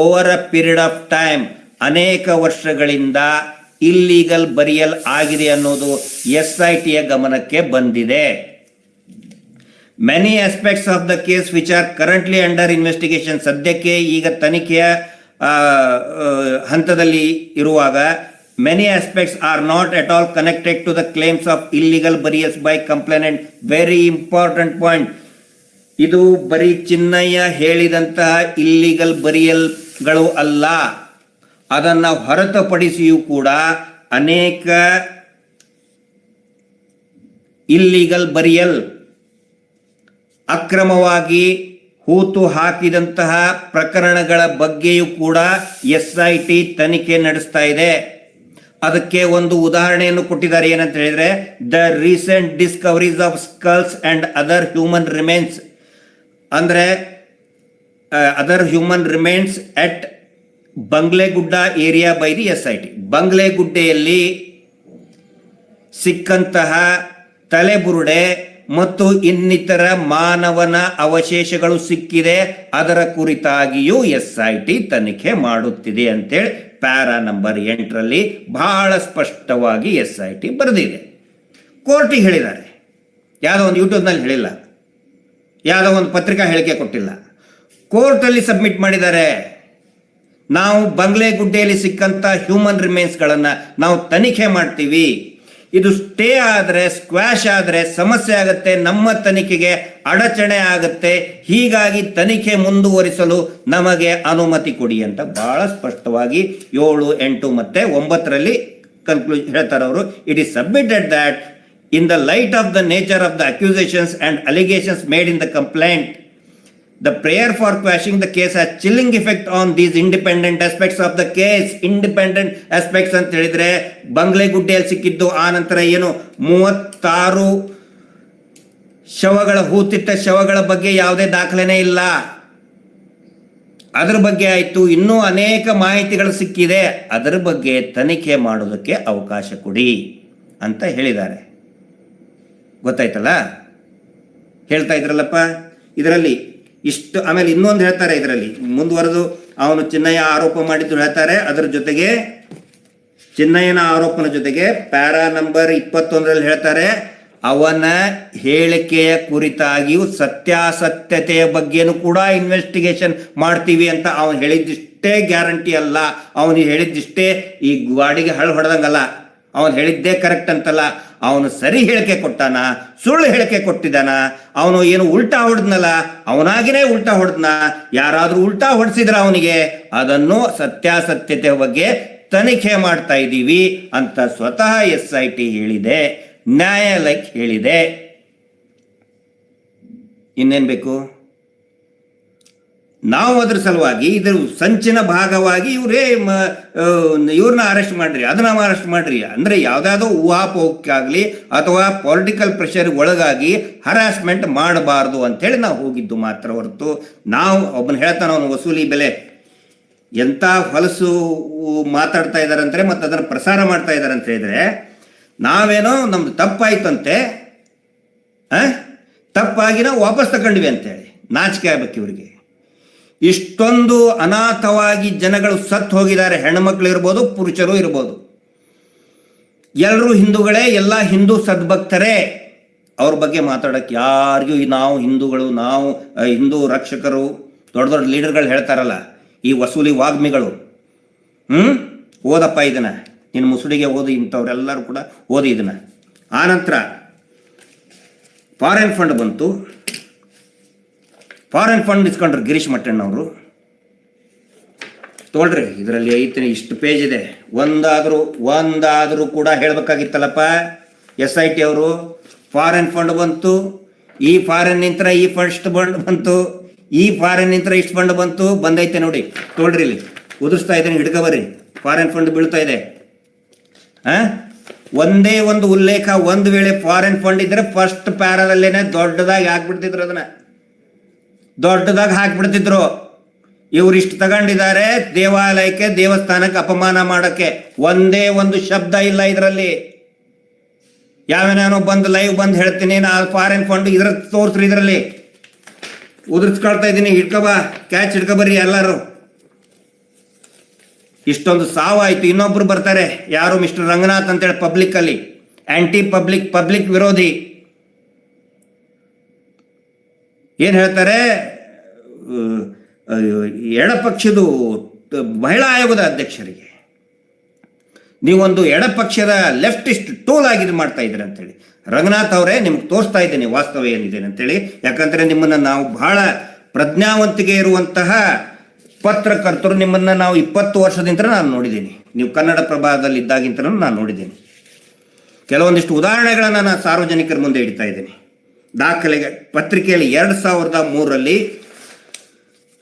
over a period of time ಅನೇಕ ವರ್ಷಗಳಿಂದ ಇಲ್ಲೀಗಲ್ ಬರಿಯಲ್ ಆಗಿದೆ ಅನ್ನೋದು ಎಸ್ ಐ ಟಿಯ ಗಮನಕ್ಕೆ ಬಂದಿದೆ. Many aspects of the case which are currently under investigation ಸದ್ಯಕ್ಕೆ ಈಗ ತನಿಖೆಯ ಹಂತದಲ್ಲಿ ಇರುವಾಗ many aspects are not at all connected to the claims of illegal burials by complainant very important point ಇದು ಬರೀ ಚಿನ್ನಯ್ಯ ಹೇಳಿದಂತಹ ಇಲ್ಲಿಗಲ್ ಬರಿಯಲ್ಗಳು ಅಲ್ಲ. ಅದನ್ನು ಹೊರತುಪಡಿಸಿಯೂ ಕೂಡ ಅನೇಕ ಇಲ್ಲಿಗಲ್ ಬರಿಯಲ್ ಅಕ್ರಮವಾಗಿ ಹೂತು ಹಾಕಿದಂತಹ ಪ್ರಕರಣಗಳ ಬಗ್ಗೆಯೂ ಕೂಡ ಎಸ್ ಐ ಟಿ ತನಿಖೆ ನಡೆಸ್ತಾ ಇದೆ. ಅದಕ್ಕೆ ಒಂದು ಉದಾಹರಣೆಯನ್ನು ಕೊಟ್ಟಿದ್ದಾರೆ ಏನಂತ ಹೇಳಿದ್ರೆ the recent discoveries of skulls and other human remains ಅಂದ್ರೆ other human remains at Banglegudda area by the S I T ಬಂಗ್ಲೆಗುಡ್ಡೆಯಲ್ಲಿ ಸಿಕ್ಕಂತಹ ತಲೆಬುರುಡೆ ಮತ್ತು ಇನ್ನಿತರ ಮಾನವನ ಅವಶೇಷಗಳು ಸಿಕ್ಕಿದೆ. ಅದರ ಕುರಿತಾಗಿಯೂ ಎಸ್ ಐ ಟಿ ತನಿಖೆ ಮಾಡುತ್ತಿದೆ ಅಂತೇಳಿ ಪ್ಯಾರಾ ನಂಬರ್ ಎಂಟರಲ್ಲಿ ಬಹಳ ಸ್ಪಷ್ಟವಾಗಿ ಎಸ್ ಐ ಟಿ ಬರೆದಿದೆ. ಕೋರ್ಟಿಗೆ ಹೇಳಿದ್ದಾರೆ. ಯಾವುದೋ ಒಂದು ಯೂಟ್ಯೂಬ್ನಲ್ಲಿ ಹೇಳಿಲ್ಲ. ಯಾವುದೋ ಒಂದು ಪತ್ರಿಕಾ ಹೇಳಿಕೆ ಕೊಟ್ಟಿಲ್ಲ. ಕೋರ್ಟಲ್ಲಿ ಸಬ್ಮಿಟ್ ಮಾಡಿದ್ದಾರೆ. ನಾವು ಬಂಗ್ಲೆಗುಡ್ಡೆಯಲ್ಲಿ ಸಿಕ್ಕಂಥ ಹ್ಯೂಮನ್ ರಿಮೇನ್ಸ್ಗಳನ್ನು ನಾವು ತನಿಖೆ ಮಾಡ್ತೀವಿ. ಇದು ಸ್ಟೇ ಆದರೆ ಸ್ಕ್ವಾಶ್ ಆದರೆ ಸಮಸ್ಯೆ ಆಗುತ್ತೆ, ನಮ್ಮ ತನಿಖೆಗೆ ಅಡಚಣೆ ಆಗುತ್ತೆ. ಹೀಗಾಗಿ ತನಿಖೆ ಮುಂದುವರಿಸಲು ನಮಗೆ ಅನುಮತಿ ಕೊಡಿ ಅಂತ ಬಹಳ ಸ್ಪಷ್ಟವಾಗಿ ಏಳು ಎಂಟು ಮತ್ತೆ ಒಂಬತ್ತರಲ್ಲಿ ಕನ್ಕ್ಲೂಷನ್ ಹೇಳ್ತಾರೆ ಅವರು it is submitted that in the light of the nature of the accusations and allegations made in the complaint, The prayer for quashing the case has chilling effect on these independent aspects of the case. Independent aspects ಅಂತ ಹೇಳಿದ್ರೆ ಬಂಗ್ಲೆಗುಡ್ಡೆಯಲ್ಲಿ ಸಿಕ್ಕಿದ್ದು ಆ ನಂತರ ಏನು ಮೂವತ್ತಾರು ಶವಗಳ ಹೂತಿಟ್ಟ ಶವಗಳ ಬಗ್ಗೆ ಯಾವುದೇ ದಾಖಲೆನೇ ಇಲ್ಲ ಅದರ ಬಗ್ಗೆ ಆಯಿತು ಇನ್ನೂ ಅನೇಕ ಮಾಹಿತಿಗಳು ಸಿಕ್ಕಿದೆ ಅದರ ಬಗ್ಗೆ ತನಿಖೆ ಮಾಡೋದಕ್ಕೆ ಅವಕಾಶ ಕೊಡಿ ಅಂತ ಹೇಳಿದ್ದಾರೆ ಗೊತ್ತಾಯ್ತಲ್ಲ? ಹೇಳ್ತಾ ಇದ್ರಲ್ಲಪ್ಪ? ಇದರಲ್ಲಿ ಇಷ್ಟು, ಆಮೇಲೆ ಇನ್ನೊಂದು ಹೇಳ್ತಾರೆ ಇದರಲ್ಲಿ. ಮುಂದುವರೆದು ಅವನು ಚಿನ್ನಯ್ಯ ಆರೋಪ ಮಾಡಿದ್ದು ಹೇಳ್ತಾರೆ. ಅದರ ಜೊತೆಗೆ ಚಿನ್ನಯ್ಯನ ಆರೋಪನ ಜೊತೆಗೆ ಪ್ಯಾರಾ ನಂಬರ್ ಇಪ್ಪತ್ತೊಂದರಲ್ಲಿ ಹೇಳ್ತಾರೆ, ಅವನ ಹೇಳಿಕೆಯ ಕುರಿತಾಗಿಯೂ ಸತ್ಯಾಸತ್ಯತೆಯ ಬಗ್ಗೆನೂ ಕೂಡ ಇನ್ವೆಸ್ಟಿಗೇಷನ್ ಮಾಡ್ತೀವಿ ಅಂತ ಅವನು ಹೇಳಿದ್ದಿಷ್ಟೇ ಗ್ಯಾರಂಟಿ ಅಲ್ಲ. ಅವನು ಹೇಳಿದ್ದಿಷ್ಟೇ ಈ ಗಾಡಿಗೆ ಹಳ್ಳ ಹೊಡೆದಂಗಲ್ಲ. ಅವನು ಹೇಳಿದ್ದೇ ಕರೆಕ್ಟ್ ಅಂತಲ್ಲ. ಅವನು ಸರಿ ಹೇಳಿಕೆ ಕೊಟ್ಟಾನ, ಸುಳ್ಳು ಹೇಳಿಕೆ ಕೊಟ್ಟಿದ್ದಾನ, ಅವನು ಏನು ಉಲ್ಟಾ ಹೊಡೆದ್ನಲ್ಲ, ಅವನಾಗಿನೇ ಉಲ್ಟಾ ಹೊಡೆದ್ನ, ಯಾರಾದರೂ ಉಲ್ಟಾ ಹೊಡೆಸಿದ್ರ ಅವನಿಗೆ, ಅದನ್ನು ಸತ್ಯಾಸತ್ಯತೆ ಬಗ್ಗೆ ತನಿಖೆ ಮಾಡ್ತಾ ಇದ್ದೀವಿ ಅಂತ ಸ್ವತಃ ಎಸ್ ಐ ಟಿ ಹೇಳಿದೆ, ನ್ಯಾಯಾಲಯಕ್ಕೆ ಹೇಳಿದೆ. ಇನ್ನೇನು ಬೇಕು? ನಾವು ಅದ್ರ ಸಲುವಾಗಿ ಇದ್ರ ಸಂಚಿನ ಭಾಗವಾಗಿ ಇವರೇ ಇವ್ರನ್ನ ಅರೆಸ್ಟ್ ಮಾಡ್ರಿ, ಅದನ್ನ ಅರೆಸ್ಟ್ ಮಾಡ್ರಿ. ಅಂದ್ರೆ ಯಾವ್ದಾವುದೋ ಊಹಾಪೋಹಕ್ಕಾಗ್ಲಿ ಅಥವಾ ಪೊಲಿಟಿಕಲ್ ಪ್ರೆಷರ್ ಒಳಗಾಗಿ ಹರಾಸ್ಮೆಂಟ್ ಮಾಡಬಾರ್ದು ಅಂತೇಳಿ ನಾವು ಹೋಗಿದ್ದು ಮಾತ್ರ ಹೊರತು. ನಾವು, ಒಬ್ಬನ ಹೇಳ್ತಾನೆ ಅವನು, ವಸೂಲಿ ಬೆಲೆ ಎಂಥ ಹೊಲಸು ಮಾತಾಡ್ತಾ ಇದಾರಂತೆ ಮತ್ತು ಅದನ್ನು ಪ್ರಸಾರ ಮಾಡ್ತಾ ಇದ್ದಾರೆ ಅಂತ ಹೇಳಿದ್ರೆ, ನಾವೇನೋ ನಮ್ದು ತಪ್ಪಾಯ್ತಂತೆ? ತಪ್ಪಾಗಿ ನಾವು ವಾಪಸ್ ತಗೊಂಡ್ವಿ ಅಂತೇಳಿ. ನಾಚಿಕೆ ಆಗ್ಬೇಕು ಇವರಿಗೆ. ಇಷ್ಟೊಂದು ಅನಾಥವಾಗಿ ಜನಗಳು ಸತ್ತು ಹೋಗಿದ್ದಾರೆ, ಹೆಣ್ಮಕ್ಳು ಇರ್ಬೋದು, ಪುರುಷರು ಇರ್ಬೋದು. ಎಲ್ಲರೂ ಹಿಂದೂಗಳೇ, ಎಲ್ಲ ಹಿಂದೂ ಸದ್ಭಕ್ತರೇ. ಅವ್ರ ಬಗ್ಗೆ ಮಾತಾಡೋಕ್ಕೆ ಯಾರಿಗೂ ನಾವು ಹಿಂದೂಗಳು, ನಾವು ಹಿಂದೂ ರಕ್ಷಕರು, ದೊಡ್ಡ ದೊಡ್ಡ ಲೀಡರ್ಗಳು ಹೇಳ್ತಾರಲ್ಲ, ಈ ವಸೂಲಿ ವಾಗ್ಮಿಗಳು. ಹ್ಞೂ ಓದಪ್ಪ ಇದನ್ನ. ನಿನ್ನ ಮುಸುಡಿಗೆ ಓದಿ ಇಂಥವ್ರೆಲ್ಲರೂ ಕೂಡ ಓದಿ ಇದನ್ನ. ಆನಂತರ ಫಾರಿನ್ ಫಂಡ್ ಬಂತು. ಫಾರಿನ್ ಫಂಡ್ ಇಸ್ಕೊಂಡ್ರು ಗಿರೀಶ್ ಮಟ್ಟಣ್ಣವರು. ತೋಳ್ರಿ ಇದರಲ್ಲಿ ಐತೆ ಇಷ್ಟು ಪೇಜ್ ಇದೆ. ಒಂದಾದರೂ ಒಂದಾದರೂ ಕೂಡ ಹೇಳಬೇಕಾಗಿತ್ತಲ್ಲಪ್ಪ. ಎಸ್ ಐ ಟಿ ಅವರು, ಫಾರಿನ್ ಫಂಡ್ ಬಂತು. ಈ ಫಾರಿನ್ ನಿಂತರ ಈ ಫಸ್ಟ್ ಫಂಡ್ ಬಂತು. ಈ ಫಾರಿನ್ ನಿಂತರ ಇಷ್ಟು ಫಂಡ್ ಬಂತು. ಬಂದೈತೆ ನೋಡಿ. ತೋಳ್ರಿ ಇಲ್ಲಿ. ಉದುರಿಸ್ತಾ ಇದ್ದೀನಿ, ಹಿಡ್ಕ ಬರ್ರಿ. ಫಾರಿನ್ ಫಂಡ್ ಬೀಳ್ತಾ ಇದೆ. ಹಾಂ? ಒಂದೇ ಒಂದು ಉಲ್ಲೇಖ, ಒಂದು ವೇಳೆ ಫಾರಿನ್ ಫಂಡ್ ಇದ್ರೆ ಫಸ್ಟ್ ಪ್ಯಾರದಲ್ಲೇನೆ ದೊಡ್ಡದಾಗಿ ಹಾಕ್ಬಿಡ್ತಿದ್ರು ಅದನ್ನ. ದೊಡ್ಡದಾಗಿ ಹಾಕ್ಬಿಡ್ತಿದ್ರು. ಇವ್ರು ಇಷ್ಟು ತಗೊಂಡಿದ್ದಾರೆ ದೇವಾಲಯಕ್ಕೆ, ದೇವಸ್ಥಾನಕ್ಕೆ ಅಪಮಾನ ಮಾಡಕ್ಕೆ. ಒಂದೇ ಒಂದು ಶಬ್ದ ಇಲ್ಲ ಇದರಲ್ಲಿ. ಯಾವನೇನೋ ಬಂದು ಲೈವ್ ಬಂದು ಹೇಳ್ತೀನಿ ನಾನು ಫಾರಿನ್ ಫಂಡ್ ಇದ್ರ ತೋರ್ಸ್ರಿ ಇದರಲ್ಲಿ. ಉದುರ್ಸ್ಕೊಳ್ತಾ ಇದ್ದೀನಿ ಹಿಡ್ಕೊಬಾ ಕ್ಯಾಚ್ ಹಿಡ್ಕೊಬರ್ರಿ ಎಲ್ಲರೂ. ಇಷ್ಟೊಂದು ಸಾವಾಯಿತು, ಇನ್ನೊಬ್ರು ಬರ್ತಾರೆ, ಯಾರು ಮಿಸ್ಟರ್ ರಂಗನಾಥ್ ಅಂತೇಳಿ ಪಬ್ಲಿಕ್ ಅಲ್ಲಿ. ಆಂಟಿ ಪಬ್ಲಿಕ್ ಪಬ್ಲಿಕ್ ವಿರೋಧಿ. ಏನು ಹೇಳ್ತಾರೆ? ಎಡಪಕ್ಷದು ಮಹಿಳಾ ಆಯೋಗದ ಅಧ್ಯಕ್ಷರಿಗೆ. ನೀವೊಂದು ಎಡಪಕ್ಷದ ಲೆಫ್ಟಿಸ್ಟ್ ಟೋಲ್ ಆಗಿ ಇದು ಮಾಡ್ತಾ ಇದ್ದೀರಿ ಅಂತೇಳಿ. ರಂಗನಾಥ್ ಅವರೇ, ನಿಮ್ಗೆ ತೋರಿಸ್ತಾ ಇದ್ದೀನಿ, ವಾಸ್ತವ ಏನಿದೆ ಅಂತೇಳಿ. ಯಾಕಂದರೆ ನಿಮ್ಮನ್ನು ನಾವು ಬಹಳ ಪ್ರಜ್ಞಾವಂತಿಕೆ ಇರುವಂತಹ ಪತ್ರಕರ್ತರು, ನಿಮ್ಮನ್ನು ನಾವು ಇಪ್ಪತ್ತು ವರ್ಷದಿಂದ ನಾನು ನೋಡಿದ್ದೀನಿ. ನೀವು ಕನ್ನಡ ಪ್ರಭಾದಲ್ಲಿ ಇದ್ದಾಗಿಂತ ನಾನು ನೋಡಿದ್ದೀನಿ. ಕೆಲವೊಂದಿಷ್ಟು ಉದಾಹರಣೆಗಳನ್ನು ನಾನು ಸಾರ್ವಜನಿಕರ ಮುಂದೆ ಇಡ್ತಾ ಇದ್ದೀನಿ. ದಾಖಲೆಗೆ ಪತ್ರಿಕೆಯಲ್ಲಿ ಎರಡು ಸಾವಿರದ ಮೂರರಲ್ಲಿ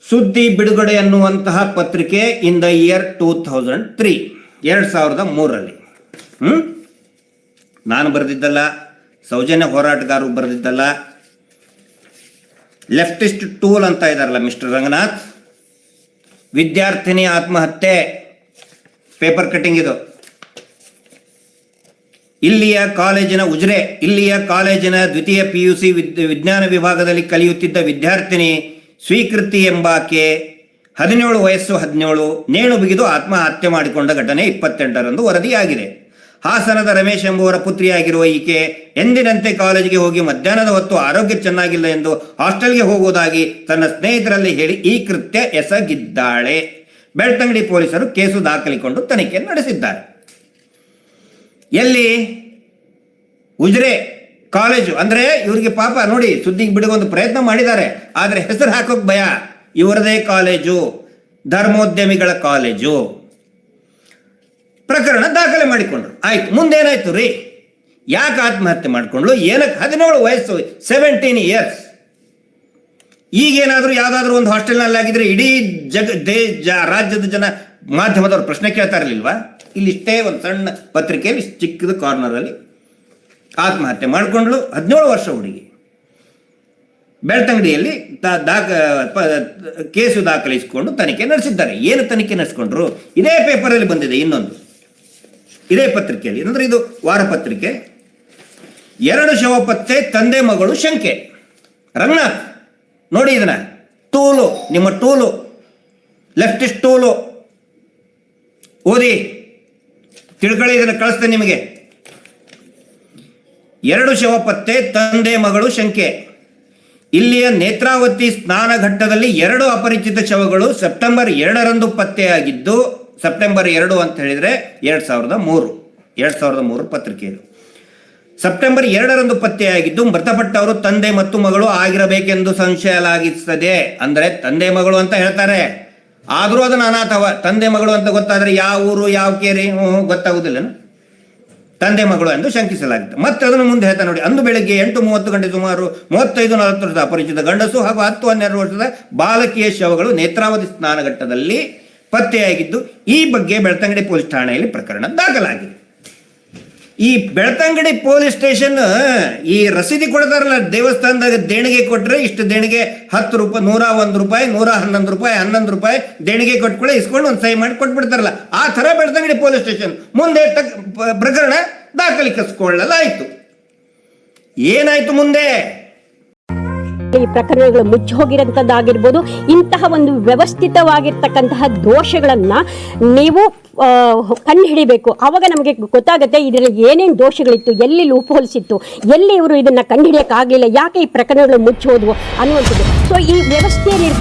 ಸುದ್ದಿ ಬಿಡುಗಡೆ ಅನ್ನುವಂತಹ ಪತ್ರಿಕೆ in the year two thousand three, ಎರಡು ಸಾವಿರದ ಮೂರರಲ್ಲಿ. ಹ್ಞೂ ನಾನು ಬರೆದಿದ್ದಲ್ಲ, ಸೌಜನ್ಯ ಹೋರಾಟಗಾರರು ಬರೆದಿದ್ದಲ್ಲ. ಲೆಫ್ಟಿಸ್ಟ್ ಟೂಲ್ ಅಂತ ಇದ್ದಾರಲ್ಲ ಮಿಸ್ಟರ್ ರಂಗನಾಥ್. ವಿದ್ಯಾರ್ಥಿನಿ ಆತ್ಮಹತ್ಯೆ. ಪೇಪರ್ ಕಟ್ಟಿಂಗ್ ಇದು. ಇಲ್ಲಿಯ ಕಾಲೇಜಿನ ಉಜ್ರೆ, ಇಲ್ಲಿಯ ಕಾಲೇಜಿನ ದ್ವಿತೀಯ ಪಿ ಯು ಸಿ ವಿಜ್ಞಾನ ವಿಭಾಗದಲ್ಲಿ ಕಲಿಯುತ್ತಿದ್ದ ವಿದ್ಯಾರ್ಥಿನಿ ಸ್ವೀಕೃತಿ ಎಂಬಾಕೆ ಹದಿನೇಳು ವಯಸ್ಸು ಹದಿನೇಳು ನೇಣು ಬಿಗಿದು ಆತ್ಮಹತ್ಯೆ ಮಾಡಿಕೊಂಡ ಘಟನೆ ಇಪ್ಪತ್ತೆಂಟರಂದು ವರದಿಯಾಗಿದೆ. ಹಾಸನದ ರಮೇಶ್ ಎಂಬುವರ ಪುತ್ರಿಯಾಗಿರುವ ಈಕೆ ಎಂದಿನಂತೆ ಕಾಲೇಜಿಗೆ ಹೋಗಿ ಮಧ್ಯಾಹ್ನದ ಹೊತ್ತು ಆರೋಗ್ಯ ಚೆನ್ನಾಗಿಲ್ಲ ಎಂದು ಹಾಸ್ಟೆಲ್ಗೆ ಹೋಗುವುದಾಗಿ ತನ್ನ ಸ್ನೇಹಿತರಲ್ಲಿ ಹೇಳಿ ಈ ಕೃತ್ಯ ಎಸಗಿದ್ದಾಳೆ. ಬೆಳ್ತಂಗಡಿ ಪೊಲೀಸರು ಕೇಸು ದಾಖಲಿಕೊಂಡು ತನಿಖೆ ನಡೆಸಿದ್ದಾರೆ. ಎಲ್ಲಿ? ಉಜ್ರೆ ಕಾಲೇಜು. ಅಂದ್ರೆ ಇವರಿಗೆ ಪಾಪ ನೋಡಿ, ಸುದ್ದಿಗೆ ಬಿಡುವ ಒಂದು ಪ್ರಯತ್ನ ಮಾಡಿದ್ದಾರೆ. ಆದರೆ ಹೆಸರು ಹಾಕೋಕ್ ಭಯ. ಇವರದೇ ಕಾಲೇಜು. ಧರ್ಮೋದ್ಯಮಿಗಳ ಕಾಲೇಜು. ಪ್ರಕರಣ ದಾಖಲೆ ಮಾಡಿಕೊಂಡ್ರು. ಆಯ್ತು, ಮುಂದೇನಾಯ್ತು ರೀ? ಯಾಕೆ ಆತ್ಮಹತ್ಯೆ ಮಾಡಿಕೊಂಡ್ಲು ಏನಕ್ಕೆ ಹದಿನೇಳು ವಯಸ್ಸು ಸೆವೆಂಟೀನ್ ಇಯರ್ಸ್ ಈಗೇನಾದರೂ ಯಾವುದಾದ್ರೂ ಒಂದು ಹಾಸ್ಟೆಲ್ನಲ್ಲಿ ಆಗಿದ್ರೆ ಇಡೀ ಜಗ ದೇ ರಾಜ್ಯದ ಜನ ಮಾಧ್ಯಮದವರು ಪ್ರಶ್ನೆ ಕೇಳ್ತಾ ಇರಲಿಲ್ವಾ? ಇಲ್ಲಿಷ್ಟೇ ಒಂದು ಸಣ್ಣ ಪತ್ರಿಕೆಯಲ್ಲಿ ಚಿಕ್ಕದ ಕಾರ್ನರಲ್ಲಿ ಆತ್ಮಹತ್ಯೆ ಮಾಡಿಕೊಂಡ್ಳು ಹದಿನೇಳು ವರ್ಷ ಹುಡುಗಿ. ಬೆಳ್ತಂಗಡಿಯಲ್ಲಿ ದಾಖ ಕೇಸು ದಾಖಲಿಸಿಕೊಂಡು ತನಿಖೆ ನಡೆಸಿದ್ದಾರೆ. ಏನು ತನಿಖೆ ನಡೆಸಿಕೊಂಡ್ರು? ಇದೇ ಪೇಪರಲ್ಲಿ ಬಂದಿದೆ ಇನ್ನೊಂದು. ಇದೇ ಪತ್ರಿಕೆಯಲ್ಲಿ ಅಂದ್ರೆ ಇದು ವಾರ ಪತ್ರಿಕೆ ಎರಡು ಶವ ಪತ್ತೆ, ತಂದೆ ಮಗಳು ಶಂಕೆ. ರಂಗನಾಥ್, ನೋಡಿ ಇದನ್ನ. ಟೂಲು ನಿಮ್ಮ ಟೂಲು ಲೆಫ್ಟಿಸ್ಟ್ ಟೂಲು ಓದಿ. ತಿಳ್ಕೊಳ್ಳಿ, ಇದನ್ನು ಕಳಿಸ್ತೇನೆ ನಿಮಗೆ. ಎರಡು ಶವ ಪತ್ತೆ ತಂದೆ ಮಗಳು ಶಂಕೆ. ಇಲ್ಲಿಯ ನೇತ್ರಾವತಿ ಸ್ನಾನ ಘಟ್ಟದಲ್ಲಿ ಎರಡು ಅಪರಿಚಿತ ಶವಗಳು ಸೆಪ್ಟೆಂಬರ್ ಎರಡರಂದು ಪತ್ತೆಯಾಗಿದ್ದು, ಸೆಪ್ಟೆಂಬರ್ ಎರಡು ಅಂತ ಹೇಳಿದರೆ ಎರಡು ಸಾವಿರದ ಮೂರು. ಎರಡು ಸಾವಿರದ ಮೂರು ಪತ್ರಿಕೆಯಲ್ಲಿ ಸೆಪ್ಟೆಂಬರ್ ಎರಡರಂದು ಪತ್ತೆಯಾಗಿದ್ದು, ಮೃತಪಟ್ಟವರು ತಂದೆ ಮತ್ತು ಮಗಳು ಆಗಿರಬೇಕೆಂದು ಸಂಶಯಲಾಗಿಸುತ್ತದೆ ಅಂದರೆ ತಂದೆ ಮಗಳು ಅಂತ ಹೇಳ್ತಾರೆ. ಆದರೂ ಅದನ್ನು ಅನಾಥವ ತಂದೆ ಮಗಳು ಅಂತ ಗೊತ್ತಾದರೆ ಯಾವ ಊರು, ಯಾವ ಕೇರಿ? ಗೊತ್ತಾಗುವುದಿಲ್ಲ ತಂದೆ ಮಗಳು ಎಂದು ಶಂಕಿಸಲಾಗಿದೆ ಮತ್ತೆ ಅದನ್ನು ಮುಂದೆ ಹೇಳ್ತಾ ನೋಡಿ. ಅಂದು ಬೆಳಗ್ಗೆ ಎಂಟು ಮೂವತ್ತು ಗಂಟೆ ಸುಮಾರು ಮೂವತ್ತೈದು ನಲವತ್ತು ವರ್ಷದ ಅಪರಿಚಿತ ಗಂಡಸು ಹಾಗೂ ಹತ್ತು ಹನ್ನೆರಡು ವರ್ಷದ ಬಾಲಕಿಯ ಶವಗಳು ನೇತ್ರಾವತಿ ಸ್ನಾನಘಟ್ಟದಲ್ಲಿ ಪತ್ತೆಯಾಗಿದ್ದು ಈ ಬಗ್ಗೆ ಬೆಳ್ತಂಗಡಿ ಪೊಲೀಸ್ ಠಾಣೆಯಲ್ಲಿ ಪ್ರಕರಣ ದಾಖಲಾಗಿದೆ. ಈ ಬೆಳ್ತಂಗಡಿ ಪೊಲೀಸ್ ಸ್ಟೇಷನ್, ಈ ರಸೀದಿ ಕೊಡ್ತಾರಲ್ಲ, ದೇವಸ್ಥಾನದಾಗ ದೇಣಿಗೆ ಕೊಟ್ರೆ ಇಷ್ಟು ದೇಣಿಗೆ ಹತ್ತು ರೂಪಾಯಿ, ನೂರ ಒಂದು ರೂಪಾಯಿ, ನೂರ ಹನ್ನೊಂದು ರೂಪಾಯಿ ಹನ್ನೊಂದು ರೂಪಾಯಿ ದೇಣಿಗೆ ಕೊಟ್ಕೊಳ್ಳಿ, ಇಸ್ಕೊಂಡು ಒಂದು ಸಹಿ ಮಾಡಿ ಕೊಟ್ಬಿಡ್ತಾರಲ್ಲ. ಆ ಥರ ಬೆಳ್ತಂಗಡಿ ಪೊಲೀಸ್ ಸ್ಟೇಷನ್ ಮುಂದೆ ಪ್ರಕರಣ ದಾಖಲಿಸಿಕೊಳ್ಳಲಾಯಿತು. ಏನಾಯ್ತು ಮುಂದೆ? ಈ ಪ್ರಕರಣಗಳು ಮುಚ್ಚಿ ಹೋಗಿರೋಂಥದ್ದಾಗಿರ್ಬೋದು ಇಂತಹ ಒಂದು ವ್ಯವಸ್ಥಿತವಾಗಿರ್ತಕ್ಕಂತಹ ದೋಷಗಳನ್ನ ನೀವು ಕಂಡು ಹಿಡಿಬೇಕು. ಆವಾಗ ನಮಗೆ ಗೊತ್ತಾಗುತ್ತೆ, ಇದರಲ್ಲಿ ಏನೇನು ದೋಷಗಳಿತ್ತು, ಎಲ್ಲಿ ಲೂಪ್ ಹೋಲ್ಸ್ ಇತ್ತು, ಎಲ್ಲಿ ಇವರು ಇದನ್ನ ಕಂಡುಹಿಡಿಯೋಕ್ಕಾಗಲಿಲ್ಲ ಯಾಕೆ ಈ ಪ್ರಕರಣಗಳು ಮುಚ್ಚಿ ಹೋದ್ವು ಅನ್ನುವಂಥದ್ದು. ಸೊ ಈ ವ್ಯವಸ್ಥೆಯಲ್ಲಿ